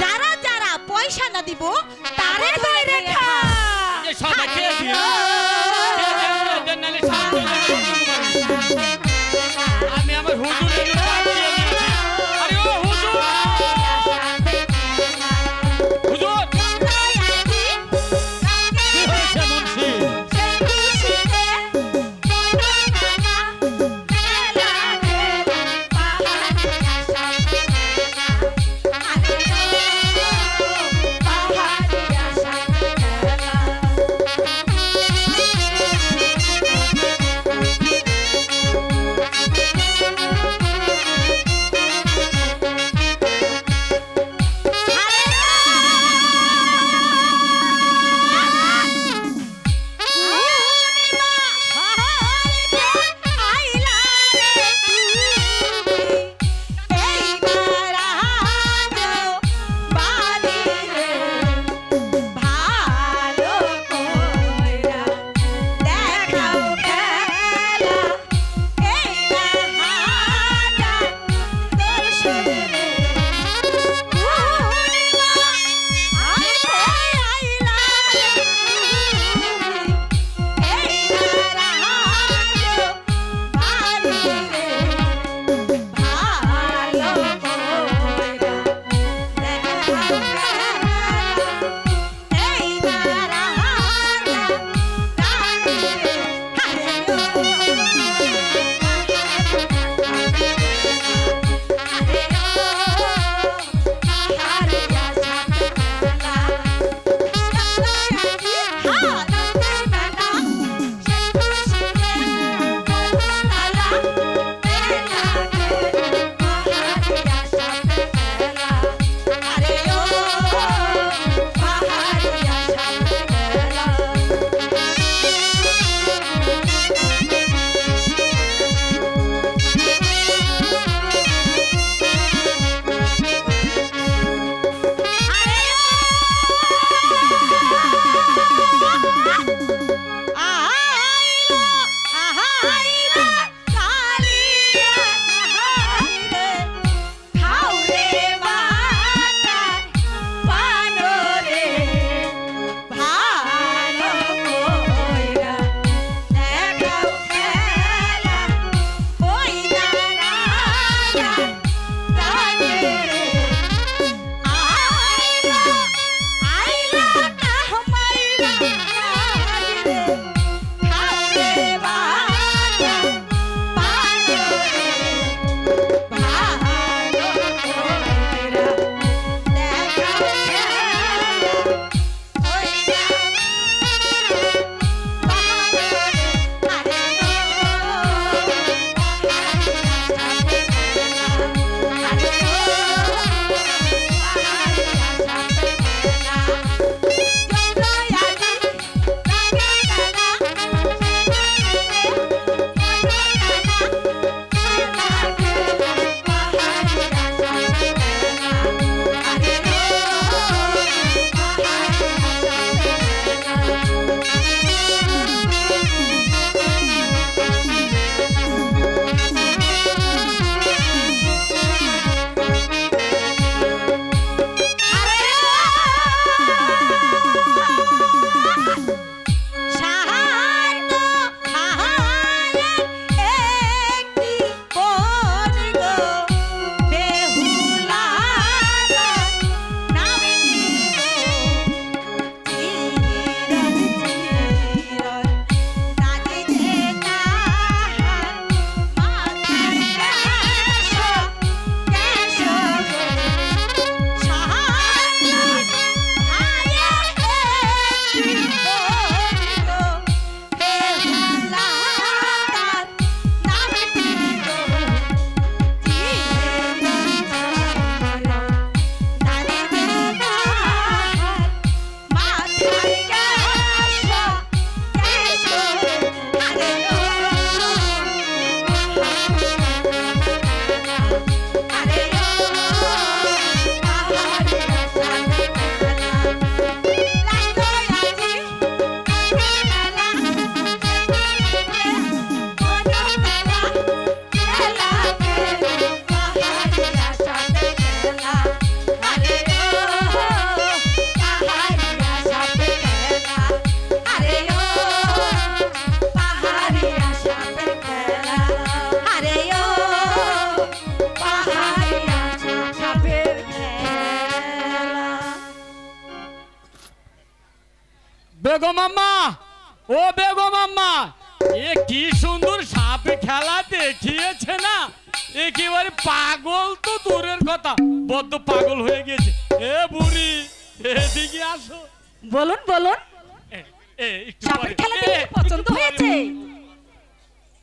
যারা যারা পয়সা না দিব তারে ধরে দেখা সবাই খেয়ে দিও বেগম আম্মা! ও বেগম আম্মা! এ কি সুন্দর সাপ খেলা দেখিয়েছে না? একেবারে পাগল তো দূরের কথা। বদ্ধ পাগল হয়ে গেছে। এ বুড়ি এদিকে আসো। বলুন বলুন। এ, এ, একটু সাপের পরে, খেলা পছন্দ হয়েছে?